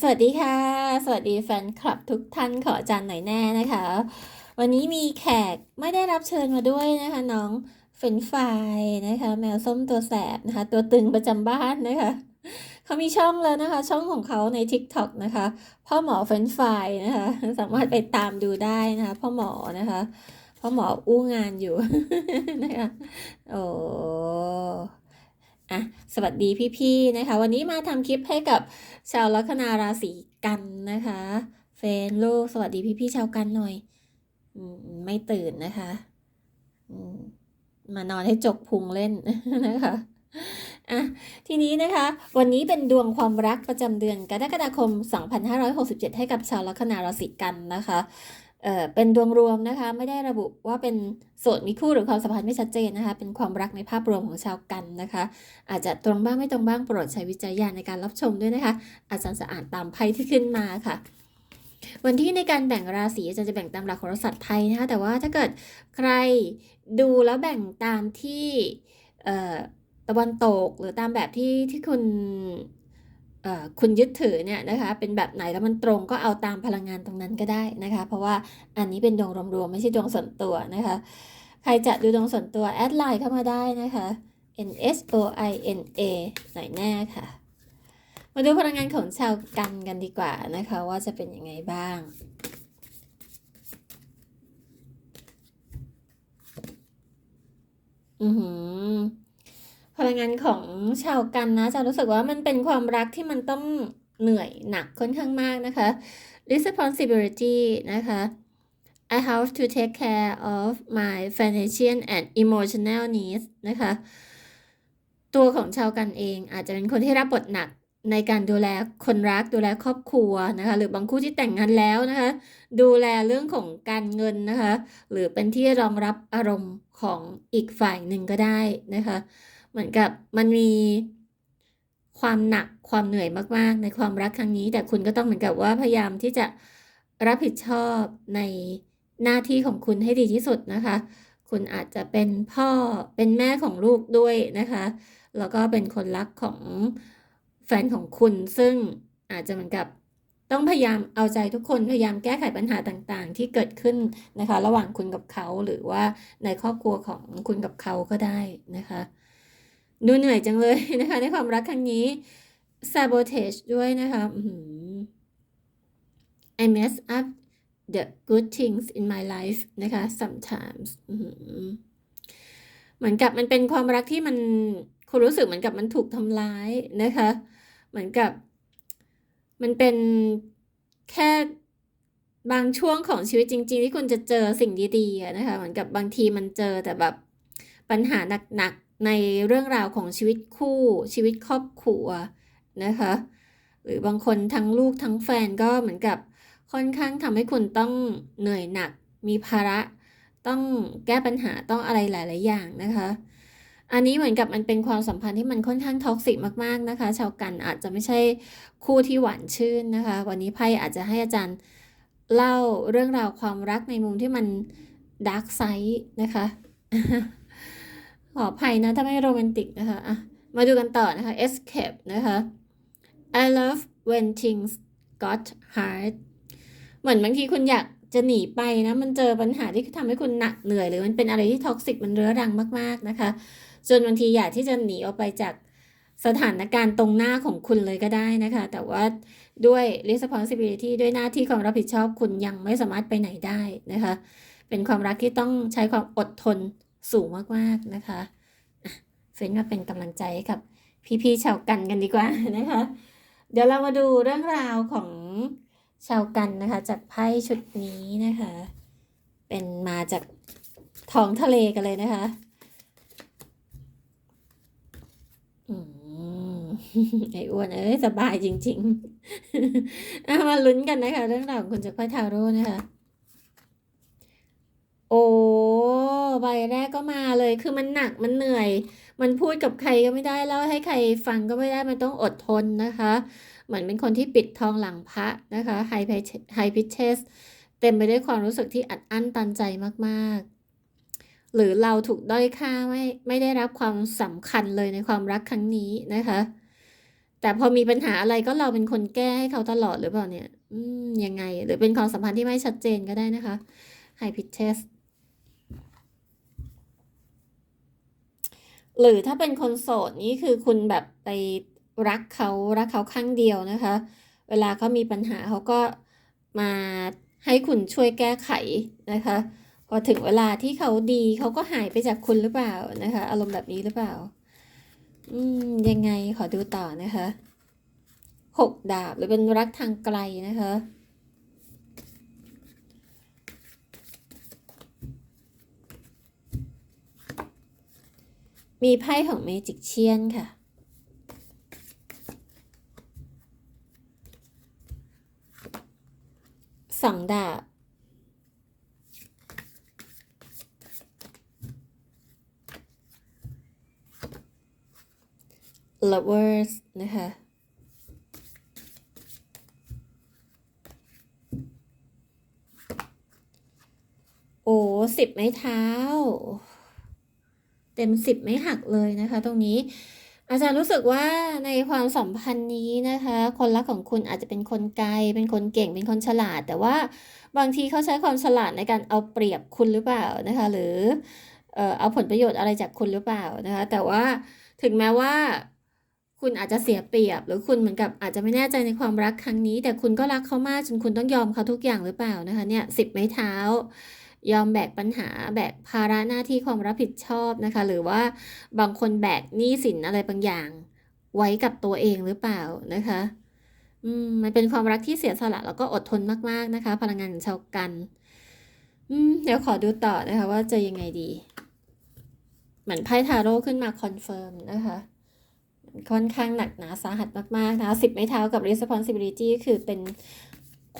สวัสดีค่ะ สวัสดีแฟนคลับทุกท่านขออาจารย์หน่อยแน่นะคะ วันนี้มีแขกไม่ได้รับเชิญมาด้วยนะคะน้องเฟนช์ฟายนะคะ แมวส้มตัวแสบนะคะ ตัวตึงประจำบ้านนะคะเขามีช่องแล้วนะคะ ช่องของเขาใน TikTok นะคะ พ่อหมอเฟนช์ฟายนะคะ สามารถไปตามดูได้นะคะ พ่อหมอนะคะ พ่อหมออู้งานอยู่นะคะโอ้ อะสวัสดีพี่ๆนะคะ วันนี้มาทำคลิปให้กับชาวลัคนาราศีกันนะคะเฟนลูกสวัสดีพี่ๆชาวกันหน่อยอไม่ตื่นนะคะมมานอนให้จกพุงเล่นนะคะอะทีนี้นะคะ วันนี้เป็นดวงความรักประจำเดือนกรกฎาคม 2567 ให้กับชาวลัคนาราศีกันนะคะ เอ่อเป็นดวงรวมนะคะ ไม่ได้ระบุว่าเป็นโสดมีคู่หรือความสัมพันธ์ไม่ชัดเจนนะคะ เป็นความรักในภาพรวมของชาวกันนะคะ อาจจะตรงบ้างไม่ตรงบ้างโปรดใช้วิจารณญาณในการรับชมด้วยนะคะ อาจารย์จะอานตามไพ่ที่ขึ้นมาค่ะวันที่ในการแบ่งราศีอาจารย์จะแบ่งตามหลักโหราศาสตร์ไทยนะคะแต่ว่าถ้าเกิดใครดูแล้วแบ่งตามที่ตะวันตกหรือตามแบบที่ที่คุณ คุณยึดถือเนี่ยนะคะเป็นแบบไหนแล้วมันตรงก็เอาตามพลังงานตรงนั้นก็ได้นะคะ เพราะว่าอันนี้เป็นดวงรวมๆไม่ใช่ดวงส่วนตัวนะคะ ใครจะดูดวงส่วนตัวแอดไลน์เข้ามาได้นะคะ N S O I N A หน่อยแน่ค่ะ มาดูพลังงานของชาวกันกันดีกว่านะคะ ว่าจะเป็นยังไงบ้างอือหือ พลังงานของชาวกันนะจะรู้สึกว่ามันเป็นความรักที่มันต้องเหนื่อยหนักค่อนข้างมากนะคะ responsibility นะคะ I have to take care of my financial and emotional needs นะคะ ตัวของชาวกันเองอาจจะเป็นคนที่รับบทหนักในการดูแลคนรักดูแลครอบครัวนะคะ หรือบางคู่ที่แต่งงานแล้วนะคะ ดูแลเรื่องของการเงินนะคะ หรือเป็นที่รองรับอารมณ์ของอีกฝ่ายหนึ่งก็ได้นะคะ เหมือนกับมันมีความหนักความเหนื่อยมากๆ ในความรักครั้งนี้ แต่คุณก็ต้องเหมือนกับว่าพยายามที่จะรับผิดชอบในหน้าที่ของคุณให้ดีที่สุดนะคะ คุณอาจจะเป็นพ่อเป็นแม่ของลูกด้วยนะคะ แล้วก็เป็นคนรักของแฟนของคุณซึ่งอาจจะเหมือนกับต้องพยายามเอาใจทุกคนพยายามแก้ไขปัญหาต่างๆ ที่เกิดขึ้นนะคะ ระหว่างคุณกับเขาหรือว่าในครอบครัวของคุณกับเขาก็ได้นะคะ ดูเหนื่อยจังเลยนะคะ ในความรักครั้งนี้ sabotage ด้วยนะคะ I mess up the good things in my life นะคะ sometimes เหมือนกับมันเป็นความรักที่มันคุณรู้สึกเหมือนกับมันถูกทำร้ายนะคะ เหมือนกับ มันเป็นแค่บางช่วงของชีวิตจริง ๆ ที่คุณจะเจอสิ่งดีๆนะคะ เหมือนกับบางทีมันเจอแต่แบบปัญหาหนัก ในเรื่องราวของชีวิตคู่ชีวิตครอบครัวนะคะหรือบางคนทั้งลูกทั้งแฟนก็เหมือนกับค่อนข้างทำให้คุณต้องเหนื่อยหนัก มีภาระต้องแก้ปัญหาต้องอะไรหลาย ๆ อย่างนะคะ อันนี้เหมือนกับมันเป็นความสัมพันธ์ที่มันค่อนข้างท็อกซิกมาก ๆ นะคะ ชาวกันอาจจะไม่ใช่คู่ที่หวานชื่นนะคะ วันนี้ไพ่อาจจะให้อาจารย์เล่าเรื่องราวความรักในมุมที่มันดาร์กไซด์นะคะ ขออภัยนะ ถ้าไม่โรแมนติกนะคะอะมาดูกันต่อนะคะ escape นะคะ I love when things got hard เหมือนบางทีคุณอยากจะหนีไปนะ มันเจอปัญหาที่ทำให้คุณหนักเหนื่อย หรือมันเป็นอะไรที่ท็อกซิกมันเรื้อรังมากๆนะคะ จนบางทีอยากที่จะหนีออกไปจากสถานการณ์ตรงหน้าของคุณเลยก็ได้นะคะ แต่ว่าด้วย responsibility ด้วยหน้าที่ความรับผิดชอบคุณยังไม่สามารถไปไหนได้นะคะ เป็นความรักที่ต้องใช้ความอดทน สูงมากๆนะคะเฟ้นมาเป็นกำลังใจให้กับพี่ๆชาวกันกันดีกว่านะคะ เดี๋ยวเรามาดูเรื่องราวของชาวกันนะคะ จากไพ่ชุดนี้นะคะ เป็นมาจากท้องทะเลกันเลยนะคะอืมไอ้อ้วนเอ้ยสบายจริงๆเอามาลุ้นกันนะคะ เรื่องราวของคุณจากไพ่ทาโร่นะคะ โอ้ใบแรกก็มาเลย คือมันหนักมันเหนื่อย มันพูดกับใครก็ไม่ได้เล่าให้ใครฟังก็ไม่ได้มันต้องอดทนนะคะ เหมือนเป็นคนที่ปิดทองหลังพระนะคะไฮไฮพิเชสเต็มไปด้วยความรู้สึกที่อัดอั้นตันใจมากๆ หรือเราถูกด้อยค่าไม่ไม่ได้รับความสำคัญเลยในความรักครั้งนี้นะคะ แต่พอมีปัญหาอะไรก็เราเป็นคนแก้ให้เขาตลอดหรือเปล่าเนี่ย อืมยังไง หรือเป็นความสัมพันธ์ที่ไม่ชัดเจนก็ได้นะคะ High Pitch Test หรือถ้าเป็นคนโสดนี่คือคุณแบบไปรักเขารักเขาข้างเดียวนะคะ เวลาเขามีปัญหาเขาก็มาให้คุณช่วยแก้ไขนะคะ พอถึงเวลาที่เขาดีเขาก็หายไปจากคุณหรือเปล่านะคะ อารมณ์แบบนี้หรือเปล่า อืมยังไงขอดูต่อนะคะหกดาบหรือเป็นรักทางไกลนะคะ มีไพ่ของเมจิกเชียนค่ะ สองดาบ lovers นะคะ โอ้สิบไม้เท้า เต็มสิบไม่หักเลยนะคะ ตรงนี้อาจารย์รู้สึกว่าในความสัมพันธ์นี้นะคะ คนรักของคุณอาจจะเป็นคนไกล เป็นคนเก่ง เป็นคนฉลาด แต่ว่าบางทีเขาใช้ความฉลาดในการเอาเปรียบคุณหรือเปล่านะคะ หรือเอ่อเอาผลประโยชน์อะไรจากคุณหรือเปล่านะคะ แต่ว่าถึงแม้ว่าคุณอาจจะเสียเปรียบ หรือคุณเหมือนกับอาจจะไม่แน่ใจในความรักครั้งนี้ แต่คุณก็รักเขามากจนคุณต้องยอมเขาทุกอย่างหรือเปล่านะคะเนี่ยสิบไม้เท้า ยอมแบกปัญหาแบกภาระหน้าที่ความรับผิดชอบนะคะ หรือว่าบางคนแบกหนี้สินอะไรบางอย่าง ไว้กับตัวเองหรือเปล่านะคะอืมมันเป็นความรักที่เสียสละแล้วก็อดทนมากๆนะคะ พลังงานชาวกันอืมเดี๋ยวขอดูต่อนะคะว่าจะยังไงดี เหมือนไพ่ทาโร่ขึ้นมาคอนเฟิร์มนะคะค่อนข้างหนักหนาสาหัสมากๆนะคะสิบไม้เท้ากับ responsibility คือเป็น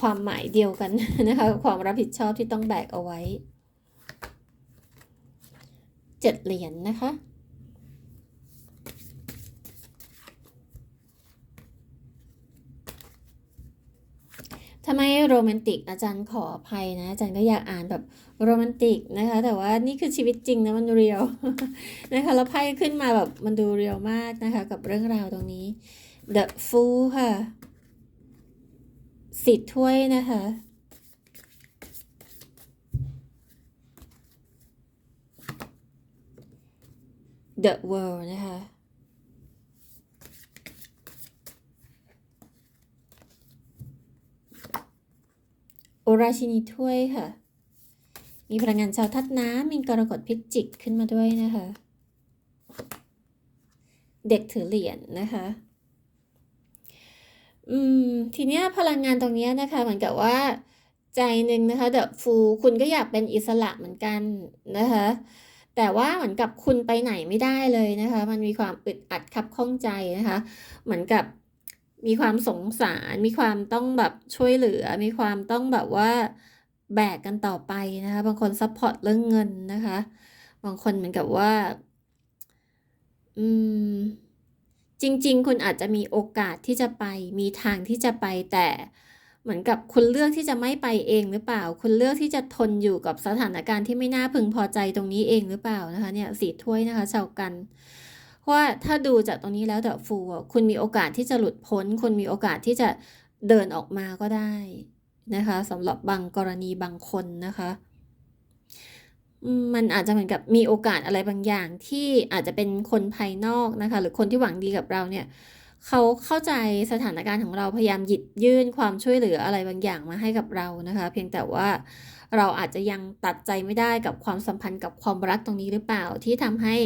ความหมายเดียวกันนะคะ ความรับผิดชอบที่ต้องแบกเอาไว้เจ็ดเหรียญนะคะทำไมโรแมนติกอาจารย์ขออภัยนะ อาจารย์ก็อยากอ่านแบบโรแมนติกนะคะ แต่ว่านี่คือชีวิตจริงนะมันเรียวนะคะแล้วไพ่ขึ้นมาแบบมันดูเรียวมากนะคะ กับเรื่องราวตรงนี้ The Fool ค่ะ สิทธิ์ถ้วยนะคะ The World นะคะ โอราชินีถ้วยค่ะ มีพลังงานชาวทัดน้ำมีกรกฎพิจิกขึ้นมาด้วยนะคะ เด็กถือเหรียญนะคะ อืม ทีเนี้ยพลังงานตรงเนี้ยนะคะ เหมือนกับว่า ใจหนึ่งนะคะเดอะฟูคุณก็อยากเป็นอิสระเหมือนกันนะคะ แต่ว่าเหมือนกับคุณไปไหนไม่ได้เลยนะคะ มันมีความอึดอัดคับข้องใจนะคะ เหมือนกับมีความสงสาร มีความต้องแบบช่วยเหลือ มีความต้องแบบว่าแบกกันต่อไปนะคะ บางคนซัพพอร์ตเรื่องเงินนะคะ บางคนเหมือนกับว่า อืม จริง ๆ คุณอาจจะมีโอกาสที่จะไป มีทางที่จะไปแต่เหมือนกับคุณเลือกที่จะไม่ไปเองหรือเปล่า คุณเลือกที่จะทนอยู่กับสถานการณ์ที่ไม่น่าพึงพอใจตรงนี้เองหรือเปล่านะคะเนี่ยสีถ้วยนะคะชาวกันว่าถ้าดูจากตรงนี้แล้วเดอะฟูคุณมีโอกาสที่จะหลุดพ้น คุณมีโอกาสที่จะเดินออกมาก็ได้นะคะสำหรับบางกรณีบางคนนะคะ มันอาจจะเหมือนกับมีโอกาสอะไรบางอย่างที่อาจจะเป็นคนภายนอกนะคะ หรือคนที่หวังดีกับเราเนี่ยเขาเข้าใจสถานการณ์ของเราพยายามหยิบยื่นความช่วยเหลืออะไรบางอย่างมาให้กับเรานะคะ เพียงแต่ว่าเราอาจจะยังตัดใจไม่ได้กับความสัมพันธ์กับความรักตรงนี้หรือเปล่าที่ทำให้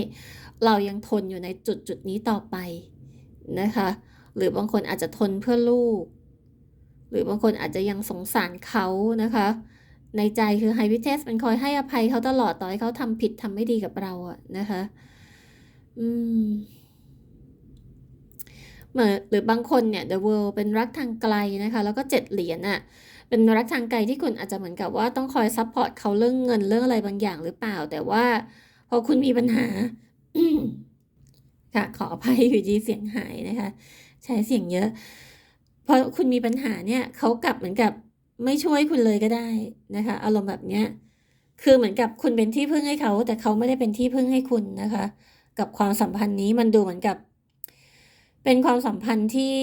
เรายังทนอยู่ในจุดจุดนี้ต่อไปนะคะ หรือบางคนอาจจะทนเพื่อลูก หรือบางคนอาจจะยังสงสารเขานะคะ ในใจคือไฮพิเทสมันคอยให้อภัยเขาตลอดต่อให้เขาทำผิดทำไม่ดีกับเราอะนะคะ อืมเหมือนหรือบางคนเนี่ย The World เป็นรักทางไกลนะคะ แล้วก็เจ็ดเหรียญอะเป็นรักทางไกลที่คุณอาจจะเหมือนกับว่าต้องคอยซัพพอร์ตเขาเรื่องเงินเรื่องอะไรบางอย่างหรือเปล่า แต่ว่าพอคุณมีปัญหาค่ะ ขออภัยอยู่ดีเสียงหายนะคะ ใช้เสียงเยอะพอคุณมีปัญหาเนี่ยเขากลับเหมือนกับ ไม่ช่วยคุณเลยก็ได้นะคะ อารมณ์แบบเนี้ยคือเหมือนกับคุณเป็นที่พึ่งให้เขา แต่เขาไม่ได้เป็นที่พึ่งให้คุณนะคะ กับความสัมพันธ์นี้มันดูเหมือนกับ เป็นความสัมพันธ์ที่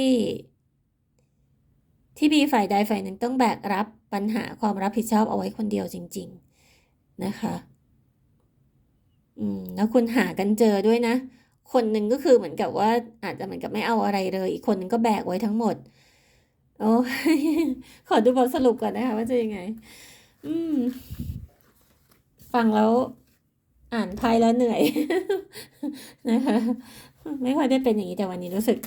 ที่มีฝ่ายใดฝ่ายหนึ่งต้องแบกรับปัญหาความรับผิดชอบเอาไว้คนเดียวจริง ๆนะคะอืมแล้วคุณหากันเจอด้วยนะ คนหนึ่งก็คือเหมือนกับว่าอาจจะเหมือนกับไม่เอาอะไรเลย อีกคนหนึ่งก็แบกไว้ทั้งหมด โอ้ขอดูบทสรุปก่อนนะคะ ว่าจะยังไง อืม ฟังแล้ว อ่านไพ่แล้วเหนื่อย นะคะ ไม่ค่อยได้เป็นอย่างนี้แต่วันนี้รู้สึก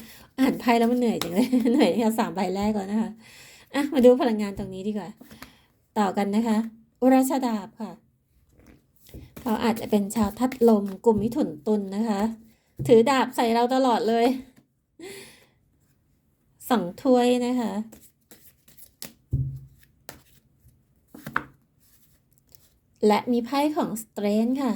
อ่านไพ่แล้วมันเหนื่อยจังเลย เหนื่อยแค่สามใบแรกก่อนนะคะ อะ มาดูพลังงานตรงนี้ดีกว่า ต่อกันนะคะอุราชดาบค่ะ เขาอาจจะเป็นชาวทัดลมกลุ่มมิถุนตุลนะคะ ถือดาบใส่เราตลอดเลย สองถ้วยนะคะ และมีไพ่ของสเตรนค่ะ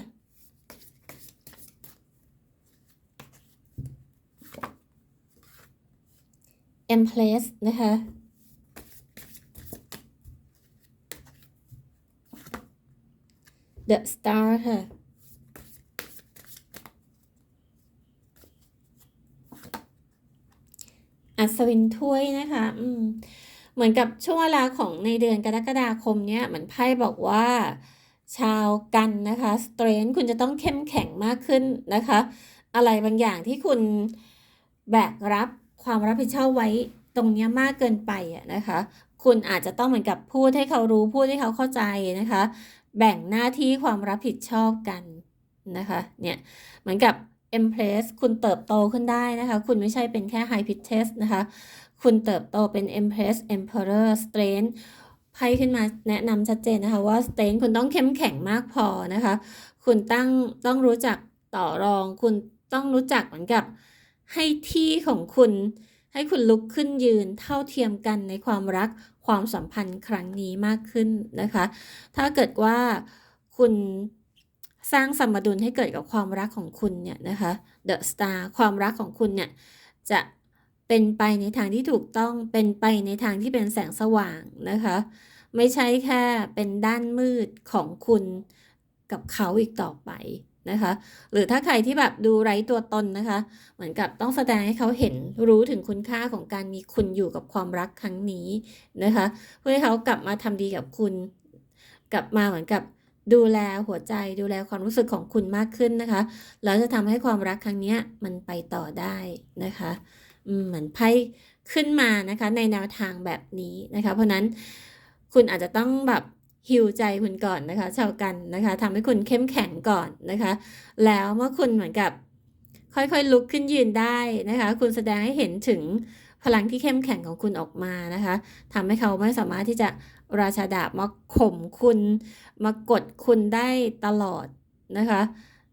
e m p r e s s นะคะ The Star ค่ะ อัศวินถ้วยนะคะ อืม เหมือนกับช่วงเวลาของในเดือนกรกฎาคมเนี่ยเหมือนไพ่บอกว่า ชาวกันนะคะสเตรนคุณจะต้องเข้มแข็งมากขึ้นนะคะ อะไรบางอย่างที่คุณแบกรับความรับผิดชอบไว้ตรงเนี้ยมากเกินไปอะนะคะ คุณอาจจะต้องเหมือนกับพูดให้เขารู้พูดให้เขาเข้าใจนะคะ แบ่งหน้าที่ความรับผิดชอบกันนะคะ เนี่ย เหมือนกับ Empress คุณเติบโตขึ้นได้นะคะ คุณไม่ใช่เป็นแค่ High Priestess นะคะ คุณเติบโตเป็น Empress Emperor Strength ไพ่ขึ้นมาแนะนำชัดเจนนะคะว่า Strength คุณต้องเข้มแข็งมากพอนะคะ คุณตั้งต้องรู้จักต่อรอง คุณต้องรู้จักเหมือนกับให้ที่ของคุณให้คุณลุกขึ้นยืนเท่าเทียมกันในความรักความสัมพันธ์ครั้งนี้มากขึ้นนะคะ ถ้าเกิดว่าคุณ สร้างสมดุลให้เกิดกับความรักของคุณเนี่ยนะคะ The Star ความรักของคุณเนี่ยจะเป็นไปในทางที่ถูกต้องเป็นไปในทางที่เป็นแสงสว่างนะคะ ไม่ใช่แค่เป็นด้านมืดของคุณกับเขาอีกต่อไปนะคะ หรือถ้าใครที่แบบดูไร้ตัวตนนะคะ เหมือนกับต้องแสดงให้เขาเห็นรู้ถึงคุณค่าของการมีคุณอยู่กับความรักครั้งนี้นะคะ เพื่อให้เขากลับมาทำดีกับคุณ กลับมาเหมือนกับ ดูแลหัวใจดูแลความรู้สึกของคุณมากขึ้นนะคะ แล้วจะทำให้ความรักครั้งนี้มันไปต่อได้นะคะเหมือนไพ่ขึ้นมานะคะในแนวทางแบบนี้นะคะ เพราะนั้นคุณอาจจะต้องแบบฮิวใจคุณก่อนนะคะชาวกันนะคะทำให้คุณเข้มแข็งก่อนนะคะ แล้วเมื่อคุณเหมือนกับค่อยๆลุกขึ้นยืนได้นะคะ คุณแสดงให้เห็นถึง พลังที่เข้มแข็งของคุณออกมานะคะทำให้เขาไม่สามารถที่จะราชาดาบมาข่มคุณ มากดคุณได้ตลอดนะคะ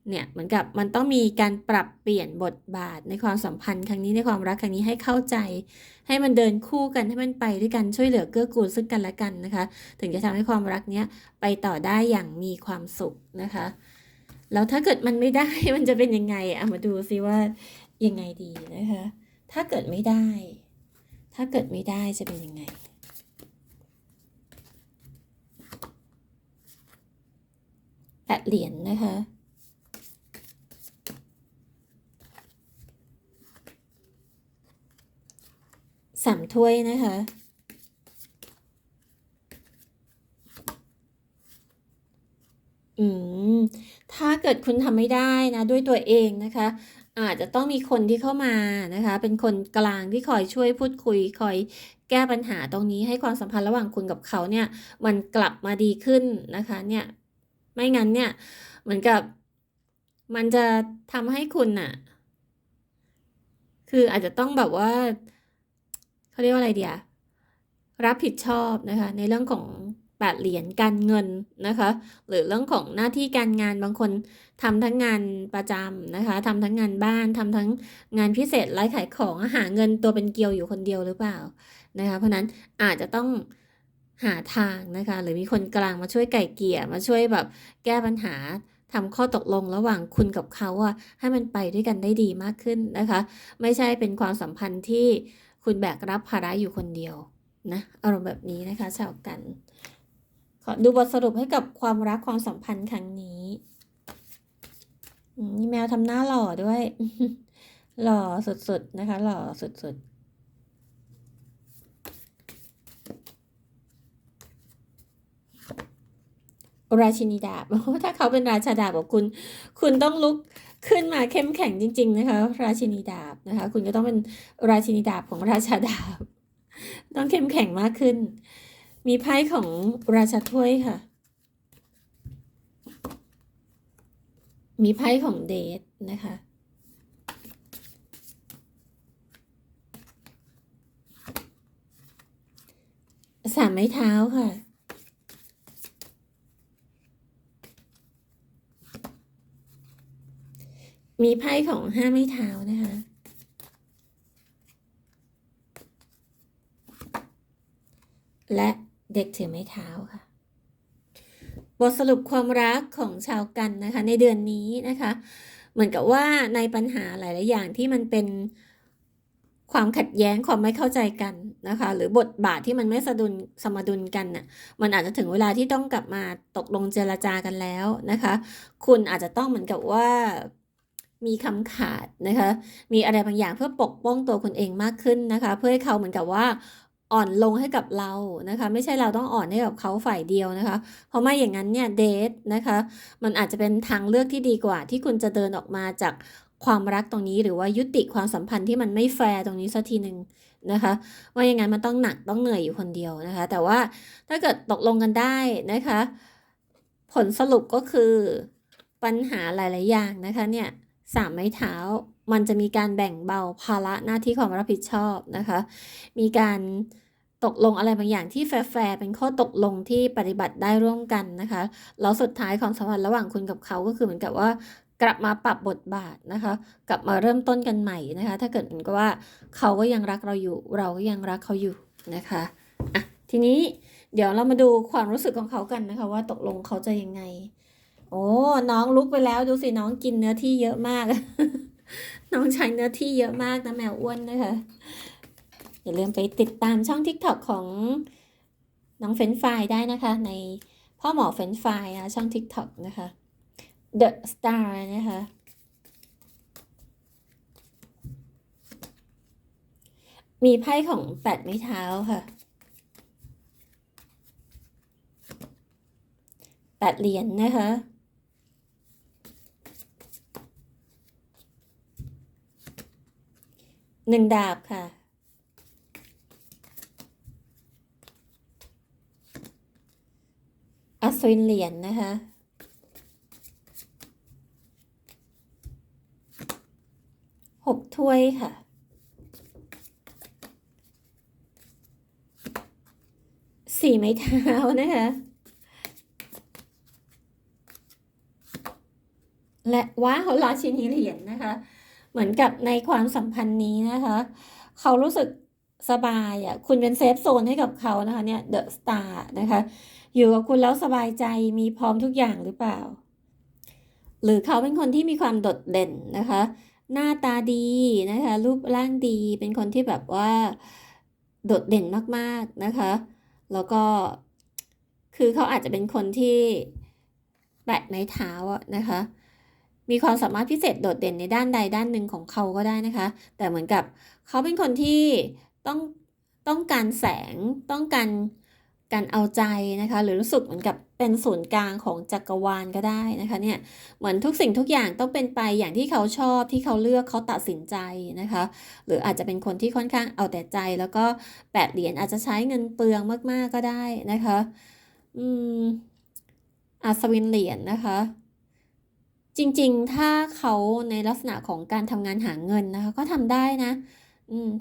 เนี่ยเหมือนกับมันต้องมีการปรับเปลี่ยนบทบาทในความสัมพันธ์ครั้งนี้ในความรักครั้งนี้ให้เข้าใจ ให้มันเดินคู่กันให้มันไปด้วยกันช่วยเหลือเกื้อกูลซึ่งกันและกันนะคะ ถึงจะทำให้ความรักเนี้ยไปต่อได้อย่างมีความสุขนะคะ แล้วถ้าเกิดมันไม่ได้มันจะเป็นยังไงเอะมาดูซิว่ายังไงดีนะคะ ถ้าเกิดไม่ได้ ถ้าเกิดไม่ได้จะเป็นยังไง แปดเหรียญนะคะ สามถ้วยนะคะอืม ถ้าเกิดคุณทำไม่ได้นะ ด้วยตัวเองนะคะ อาจจะต้องมีคนที่เข้ามานะคะ เป็นคนกลางที่คอยช่วยพูดคุย คอยแก้ปัญหาตรงนี้ให้ความสัมพันธ์ระหว่างคุณกับเขาเนี่ย มันกลับมาดีขึ้นนะคะเนี่ยไม่งั้นเนี่ยเหมือนกับมันจะทำให้คุณน่ะ คืออาจจะต้องแบบว่าเขาเรียกว่าอะไรเดียรับผิดชอบนะคะ ในเรื่องของ แปดเหรียญการเงินนะคะ หรือเรื่องของหน้าที่การงานบางคนทำทั้งงานประจำนะคะทำทั้งงานบ้านทำทั้งงานพิเศษไร้ขายของหาเงินตัวเป็นเกลียวอยู่คนเดียวหรือเปล่านะคะ เพราะนั้นอาจจะต้องหาทางนะคะ หรือมีคนกลางมาช่วยไก่เกลี่ยมาช่วยแบบแก้ปัญหาทำข้อตกลงระหว่างคุณกับเขาอะให้มันไปด้วยกันได้ดีมากขึ้นนะคะ ไม่ใช่เป็นความสัมพันธ์ที่คุณแบกรับภาระอยู่คนเดียวนะอารมณ์แบบนี้นะคะชาวกัน ขอดูบทสรุปให้กับความรักความสัมพันธ์ครั้งนี้อืมมีแมวทำหน้าหล่อด้วย หล่อสุดๆนะคะ หล่อสุดๆราชินีดาบ ถ้าเขาเป็นราชาดาบของคุณ คุณต้องลุกขึ้นมาเข้มแข็งจริง ๆ นะคะ ราชินีดาบนะคะ คุณก็ต้องเป็นราชินีดาบของราชาดาบ ต้องเข้มแข็งมากขึ้น มีไพ่ของราชาถ้วยค่ะ มีไพ่ของเดทนะคะ สามไม้เท้าค่ะ มีไพ่ของห้าไม้เท้านะคะและ เด็กถือไม้เท้าค่ะ บทสรุปความรักของชาวกันนะคะ ในเดือนนี้นะคะ เหมือนกับว่าในปัญหาหลาย ๆ อย่างที่มันเป็นความขัดแย้งความไม่เข้าใจกันนะคะ หรือบทบาทที่มันไม่สะดุลสมดุลกันน่ะมันอาจจะถึงเวลาที่ต้องกลับมาตกลงเจรจากันแล้วนะคะ คุณอาจจะต้องเหมือนกับว่ามีคำขาดนะคะ มีอะไรบางอย่างเพื่อปกป้องตัวคุณเองมากขึ้นนะคะ เพื่อให้เขาเหมือนกับว่า อ่อนลงให้กับเรานะคะ ไม่ใช่เราต้องอ่อนให้กับเขาฝ่ายเดียวนะคะ เพราะไม่อย่างนั้นเนี่ยเดทนะคะ มันอาจจะเป็นทางเลือกที่ดีกว่า ที่คุณจะเดินออกมาจากความรักตรงนี้หรือว่ายุติความสัมพันธ์ที่มันไม่แฟร์ตรงนี้สักทีหนึ่งนะคะว่าอย่างนั้นมันต้องหนักต้องเหนื่อยอยู่คนเดียวนะคะ แต่ว่าถ้าเกิดตกลงกันได้นะคะ ผลสรุปก็คือปัญหาหลาย ๆ อย่างนะคะเนี่ยสามไม้เท้า มันจะมีการแบ่งเบาภาระหน้าที่ความรับผิดชอบนะคะ มีการตกลงอะไรบางอย่างที่แฟร์เป็นข้อตกลงที่ปฏิบัติได้ร่วมกันนะคะ แล้วสุดท้ายความสัมพันธ์ระหว่างคุณกับเขาก็คือเหมือนกับว่ากลับมาปรับบทบาทนะคะ กลับมาเริ่มต้นกันใหม่นะคะ ถ้าเกิดเหมือนกับว่าเขาก็ยังรักเราอยู่ เราก็ยังรักเขาอยู่นะคะอะทีนี้เดี๋ยวเรามาดูความรู้สึกของเขากันนะคะ ว่าตกลงเขาจะยังไง โอ้น้องลุกไปแล้วดูสิน้องกินเนื้อที่เยอะมาก น้องใช้เนื้อที่เยอะมากนะแมวอ้วนนะคะอย่าลืมไปติดตามช่อง TikTok ของน้องเฟนฟายได้นะคะ ในพ่อหมอเฟนฟายนะช่อง TikTok นะคะ The Star นะคะมีไพ่ของแปดไม้เท้าค่ะ แปดเหรียญนนะคะ หนึ่งดาบค่ะ อัศวินเหรียญนนะคะ หกถ้วยค่ะ สี่ไม้เท้านะคะ และว้าวราชินีเหรียญนะคะ เหมือนกับในความสัมพันธ์นี้นะคะ เขารู้สึกสบายอะคุณเป็นเซฟโซนให้กับเขานะคะเนี่ยเดอะสตาร์นะคะ อยู่กับคุณแล้วสบายใจมีพร้อมทุกอย่างหรือเปล่า หรือเขาเป็นคนที่มีความโดดเด่นนะคะ หน้าตาดีนะคะ รูปร่างดีเป็นคนที่แบบว่าโดดเด่นมากๆนะคะ แล้วก็คือเขาอาจจะเป็นคนที่แปะไม้เท้าอะนะคะ มีความสามารถพิเศษโดดเด่นในด้านใดด้านหนึ่งของเขาก็ได้นะคะ แต่เหมือนกับเขาเป็นคนที่ต้องต้องการแสงต้องการการเอาใจนะคะ หรือรู้สึกเหมือนกับเป็นศูนย์กลางของจักรวาลก็ได้นะคะเนี่ยเหมือนทุกสิ่งทุกอย่างต้องเป็นไปอย่างที่เขาชอบที่เขาเลือกเขาตัดสินใจนะคะ หรืออาจจะเป็นคนที่ค่อนข้างเอาแต่ใจ แล้วก็แปดเหรียญอาจจะใช้เงินเปลืองมากๆก็ได้นะคะ อืมอัศวินเหรียญนะคะ จริงๆ ถ้าเขาในลักษณะของการทำงานหาเงินนะคะก็ทำได้นะ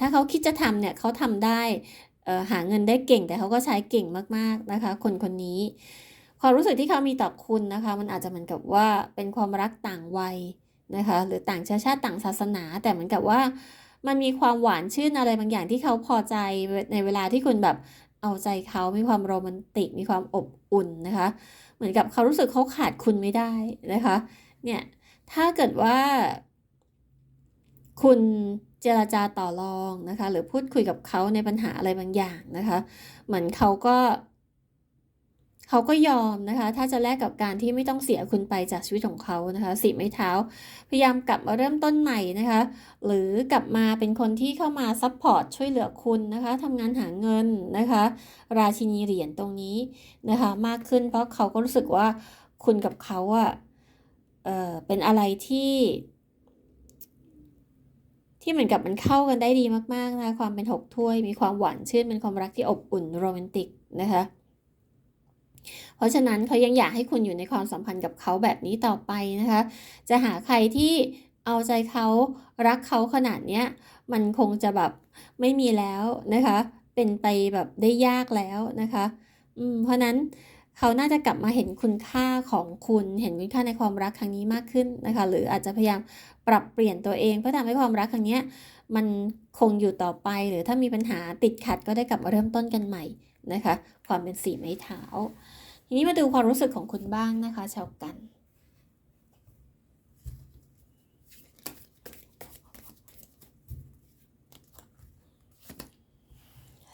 ถ้าเขาคิดจะทำเนี่ยเขาทำได้หาเงินได้เก่ง แต่เขาก็ใช้เก่งมากๆนะคะ คนคนนี้ความรู้สึกที่เขามีต่อคุณนะคะ มันอาจจะเหมือนกับว่าเป็นความรักต่างวัยนะคะ หรือต่างเชื้อชาติต่างศาสนา แต่เหมือนกับว่ามันมีความหวานชื่นอะไรบางอย่างที่เขาพอใจในเวลาที่คุณแบบเอาใจเขามีความโรแมนติก มีความอบอุ่นนะคะ เหมือนกับเขารู้สึกเขาขาดคุณไม่ได้นะคะ เนี่ยถ้าเกิดว่า คุณเจรจาต่อรองนะคะ หรือพูดคุยกับเขาในปัญหาอะไรบางอย่างนะคะ เหมือนเขาก็เขาก็ยอมนะคะ ถ้าจะแลกกับการที่ไม่ต้องเสียคุณไปจากชีวิตของเขานะคะสีไม้เท้า พยายามกลับมาเริ่มต้นใหม่นะคะ หรือกลับมาเป็นคนที่เข้ามาซัพพอร์ตช่วยเหลือคุณนะคะทำงานหาเงินนะคะ ราชินีเหรียญตรงนี้นะคะ มากขึ้นเพราะเขาก็รู้สึกว่าคุณกับเขาอะ เอ่อเป็นอะไรที่ ที่เหมือนกับมันเข้ากันได้ดีมาก ๆนะคะความเป็นหกถ้วย มีความหวานชื่นเป็นความรักที่อบอุ่นโรแมนติกนะคะเพราะฉะนั้นเขายังอยากให้คุณอยู่ในความสัมพันธ์กับเขาแบบนี้ต่อไปนะคะ จะหาใครที่เอาใจเขารักเขาขนาดเนี้ยมันคงจะแบบไม่มีแล้วนะคะ เป็นไปแบบได้ยากแล้วนะคะ อืม เพราะนั้น เขาน่าจะกลับมาเห็นคุณค่าของคุณ เห็นคุณค่าในความรักครั้งนี้มากขึ้นนะคะ หรืออาจจะพยายามปรับเปลี่ยนตัวเองเพื่อทำให้ความรักครั้งนี้มันคงอยู่ต่อไป หรือถ้ามีปัญหาติดขัดก็ได้กลับมาเริ่มต้นกันใหม่นะคะ ความเป็นสีไม้เท้า ทีนี้มาดูความรู้สึกของคุณบ้างนะคะ ชาวกัน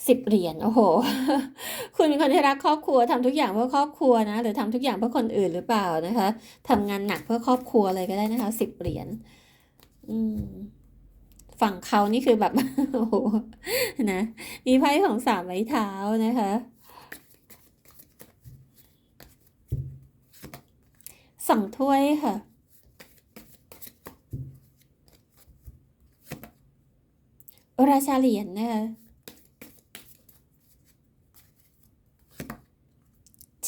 สิบเหรียญโอ้โห คุณเป็นคนที่รักครอบครัวทำทุกอย่างเพื่อครอบครัวนะหรือทำทุกอย่างเพื่อคนอื่นหรือเปล่านะคะทำงานหนักเพื่อครอบครัวเลยก็ได้นะคะสิบเหรียญอืมฝั่งเขานี่คือแบบโอ้โหนะมีไพ่ของสามไม้เท้านะคะสองถ้วยค่ะราชาเหรียญนะคะ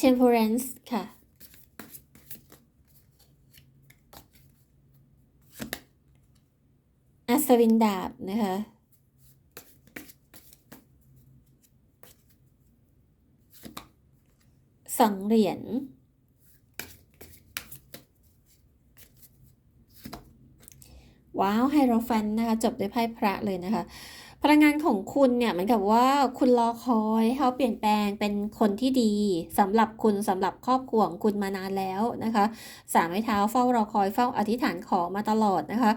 temperance ค่ะ อัศวินดาบนะคะ สองเหรียญ ว้าว ไฮโรแฟนนะคะ จบด้วยไพ่พระเลยนะคะ พลังงานของคุณเนี่ยเหมือนกับว่าคุณรอคอยเขาเปลี่ยนแปลงเป็นคนที่ดีสำหรับคุณสำหรับครอบครัวของคุณมานานแล้วนะคะสามไม้เท้าเฝ้ารอคอยเฝ้าอธิษฐานขอมาตลอดนะคะ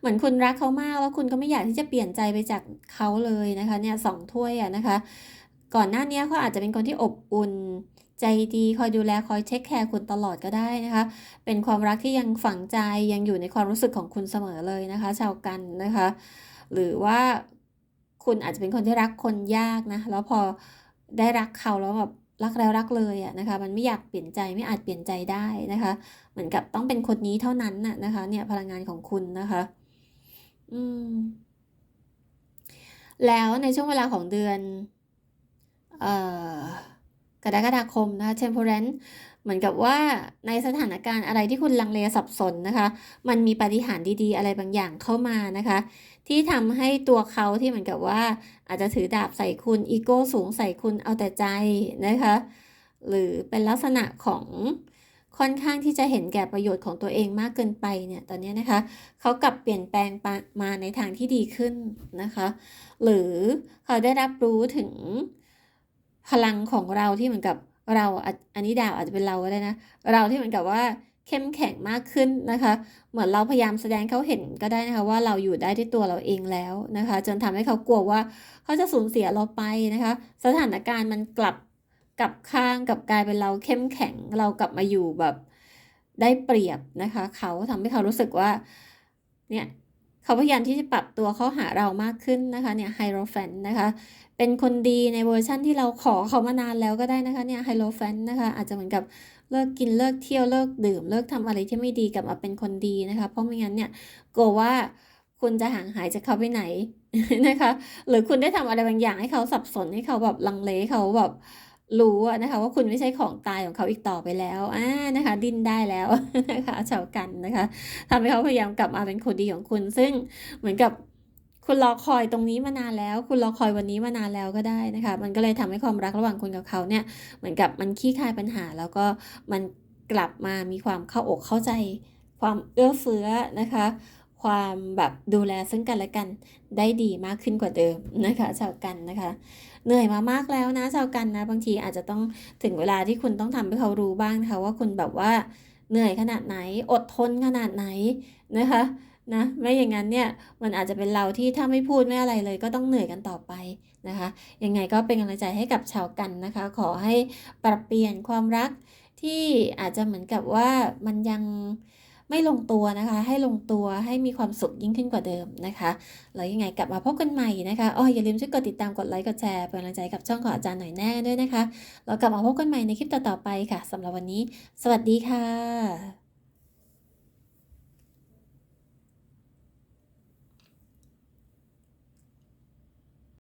เหมือนคุณรักเขามากแล้วคุณก็ไม่อยากที่จะเปลี่ยนใจไปจากเขาเลยนะคะเนี่ยสองถ้วยอะนะคะ ก่อนหน้านี้เขาอาจจะเป็นคนที่อบอุ่นใจดีคอยดูแลคอยเทคแคร์คุณตลอดก็ได้นะคะ เป็นความรักที่ยังฝังใจยังอยู่ในความรู้สึกของคุณเสมอเลยนะคะ ชาวกันนะคะ หรือว่า คุณอาจจะเป็นคนที่รักคนยากนะ แล้วพอได้รักเขาแล้วแบบรักแล้วรักเลยอะนะคะ มันไม่อยากเปลี่ยนใจไม่อาจเปลี่ยนใจได้นะคะ เหมือนกับต้องเป็นคนนี้เท่านั้นน่ะนะคะ เนี่ยพลังงานของคุณนะคะ อืม แล้วในช่วงเวลาของเดือน เอ่อกรกฎาคมนะคะ temperance เหมือนกับว่าในสถานการณ์อะไรที่คุณลังเลสับสนนะคะ มันมีปาฏิหาริย์ดีๆ อะไรบางอย่างเข้ามานะคะ ที่ทำให้ตัวเขาที่เหมือนกับว่า อาจจะถือดาบใส่คุณอีโก้สูงใส่คุณเอาแต่ใจนะคะ หรือเป็นลักษณะของค่อนข้างที่จะเห็นแก่ประโยชน์ของตัวเองมากเกินไปเนี่ยตอนนี้นะคะเขากลับเปลี่ยนแปลงมาในทางที่ดีขึ้นนะคะ หรือเขาได้รับรู้ถึงพลังของเราที่เหมือนกับ เราอันนี้ดาวอาจจะเป็นเราก็ได้นะ เราที่เหมือนกับว่าเข้มแข็งมากขึ้นนะคะ เหมือนเราพยายามแสดงเขาเห็นก็ได้นะคะว่าเราอยู่ได้ด้วยตัวเราเองแล้วนะคะ จนทำให้เขากลัวว่าเขาจะสูญเสียเราไปนะคะ สถานการณ์มันกลับกลับข้างกับกลายเป็นเราเข้มแข็งเรากลับมาอยู่แบบได้เปรียบนะคะ เขาทำให้เขารู้สึกว่าเนี่ย เขาพยายามที่จะปรับตัวเข้าหาเรามากขึ้นนะคะเนี่ยไฮโรแฟนนะคะเป็นคนดีในเวอร์ชั่นที่เราขอเขามานานแล้วก็ได้นะคะเนี่ยไฮโรแฟนนะคะอาจจะเหมือนกับเลิกกินเลิกเที่ยวเลิกดื่ม เลิกทำอะไรที่ไม่ดีกลับมาเป็นคนดีนะคะเพราะไม่งั้นเนี่ยกลัวว่าคุณจะห่างหายจากเขาไปไหนนะคะ หรือคุณได้ทำอะไรบางอย่างให้เขาสับสนให้เขาแบบลังเลเขาแบบ รู้นะคะว่าคุณไม่ใช่ของตายของเขาอีกต่อไปแล้วอ่านะคะ ดิ้นได้แล้วนะคะเฉากันนะคะทำให้เขาพยายามกลับมาเป็นคนดีของคุณ ซึ่งเหมือนกับคุณรอคอยตรงนี้มานานแล้ว คุณรอคอยวันนี้มานานแล้วก็ได้นะคะ มันก็เลยทำให้ความรักระหว่างคุณกับเขาเนี่ย เหมือนกับมันขี้คายปัญหา แล้วก็มันกลับมามีความเข้าอกเข้าใจ ความเอื้อเฟื้อนะคะ ความแบบดูแลซึ่งกันและกันได้ดีมากขึ้นกว่าเดิมนะคะชาวกันนะคะ เหนื่อยมามากแล้วนะชาวกันนะ บางทีอาจจะต้องถึงเวลาที่คุณต้องทำให้เขารู้บ้างนะคะว่าคุณแบบว่าเหนื่อยขนาดไหนอดทนขนาดไหนนะคะนะไม่อย่างนั้นเนี่ยมันอาจจะเป็นเราที่ถ้าไม่พูดไม่อะไรเลยก็ต้องเหนื่อยกันต่อไปนะคะยังไงก็เป็นกำลังใจให้กับชาวกันนะคะ ขอให้ปรับเปลี่ยนความรักที่อาจจะเหมือนกับว่ามันยัง ไม่ลงตัวนะคะ ให้ลงตัวให้มีความสุขยิ่งขึ้นกว่าเดิมนะคะแล้วยังไงกลับมาพบกันใหม่นะคะอ๋ออย่าลืมช่วยกดติดตามกดไลค์กดแชร์เป็นกำลังใจกับช่องของอาจารย์หน่อยแน่ด้วยนะคะเรากลับมาพบกันใหม่ในคลิปต่อๆไปค่ะสำหรับวันนี้ สวัสดีค่ะ